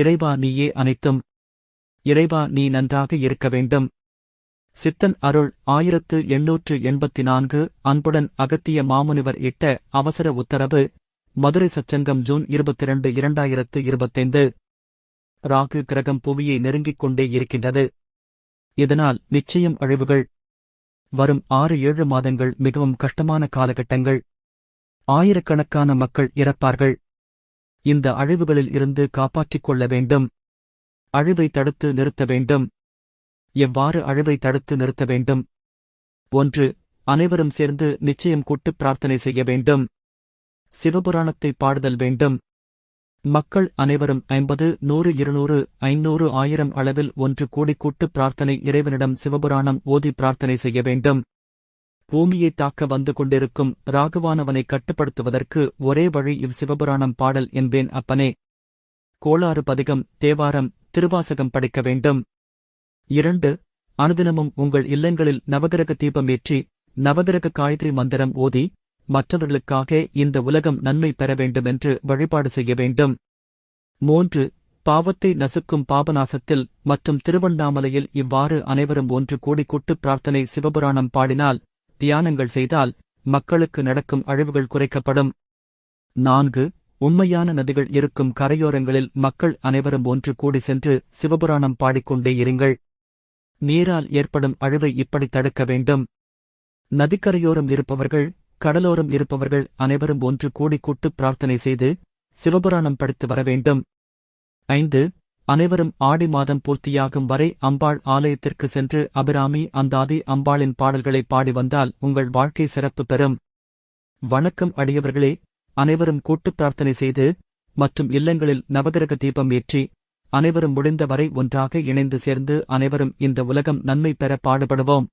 இறைவா நீயே அனைத்தும். இறைவா நீ நன்றாக இருக்க வேண்டும். சித்தன் அருள் ஆயிரத்து எண்ணூற்று எண்பத்தி நான்கு அன்புடன் அகத்திய மாமுனிவர் இட்ட அவசர உத்தரவு மதுரை சச்சங்கம் ஜூன் இருபத்திரண்டு இரண்டாயிரத்து இருபத்தைந்து. ராகு கிரகம் புவியை நெருங்கிக் கொண்டே இருக்கின்றது. இதனால் நிச்சயம் அழிவுகள். வரும் ஆறு ஏழு மாதங்கள் மிகவும் கஷ்டமான காலகட்டங்கள். ஆயிரக்கணக்கான மக்கள் இறப்பார்கள். இந்த அழிவுகளில் இருந்து காப்பாற்றிக் கொள்ள வேண்டும். அழிவை தடுத்து நிறுத்த வேண்டும். எவ்வாறு அழிவை தடுத்து நிறுத்த வேண்டும்? ஒன்று அனைவரும் சேர்ந்து நிச்சயம் கூட்டு பிரார்த்தனை செய்ய வேண்டும். சிவபுராணத்தை பாடுதல் வேண்டும். மக்கள் அனைவரும் ஐம்பது நூறு இருநூறு ஐநூறு ஆயிரம் அளவில் ஒன்று கூடி கூட்டு பிரார்த்தனை இறைவனிடம் சிவபுராணம் ஓதி பிரார்த்தனை செய்ய வேண்டும். பூமியை தாக்க வந்து கொண்டிருக்கும் ராகவானவனை கட்டுப்படுத்துவதற்கு ஒரே வழி இவ் சிவபுராணம் பாடல் என்பேன் அப்பனே. கோளாறு பதிகம் தேவாரம் திருவாசகம் படிக்க வேண்டும். இரண்டு அனுதினமும் உங்கள் இல்லங்களில் நவகிரக தீபம் ஏற்றி நவகிரக காயத்ரி மந்திரம் ஓதி மற்றவர்களுக்காக இந்த உலகம் நன்மை பெற வேண்டுமென்று வழிபாடு செய்ய வேண்டும். மூன்று பாவத்தை நசுக்கும் பாபநாசத்தில் மற்றும் திருவண்ணாமலையில் இவ்வாறு அனைவரும் ஒன்று கோடி கூட்டு பிரார்த்தனை சிவபுராணம் பாடினால் தியானங்கள் செய்தால் மக்களுக்கு நடக்கும் அழிவுகள் குறைக்கப்படும். நான்கு உண்மையான நதிகள் இருக்கும் கரையோரங்களில் மக்கள் அனைவரும் ஒன்று கூடி சென்று சிவபுராணம் பாடிக்கொண்டே இருங்கள். நீரால் ஏற்படும் அழிவை இப்படி தடுக்க வேண்டும். நதிக்கரையோரம் இருப்பவர்கள் கடலோரம் இருப்பவர்கள் அனைவரும் ஒன்று கூடி கூட்டு பிரார்த்தனை செய்து சிவபுராணம் படித்து வர வேண்டும். ஐந்து அனைவரும் ஆடி மாதம் பூர்த்தியாகும் வரை அம்பாள் ஆலயத்திற்கு சென்று அபிராமி அந்தாதி அம்பாளின் பாடல்களை பாடி வந்தால் உங்கள் வாழ்க்கை சிறப்பு பெறும். வணக்கம் அடியவர்களே. அனைவரும் கூட்டுப் பிரார்த்தனை செய்து மற்றும் இல்லங்களில் நவகிரக தீபம் ஏற்றி அனைவரும் முடிந்தவரை ஒன்றாக இணைந்து சேர்ந்து அனைவரும் இந்த உலகம் நன்மை பெற பாடுபடுவோம்.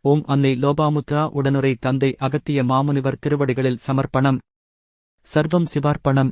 ஓம் அன்னை லோபாமுத்ரா உடனுரை தந்தை அகத்திய மாமுனிவர் திருவடிகளில் சமர்ப்பணம். சர்வம் சிவார்ப்பணம்.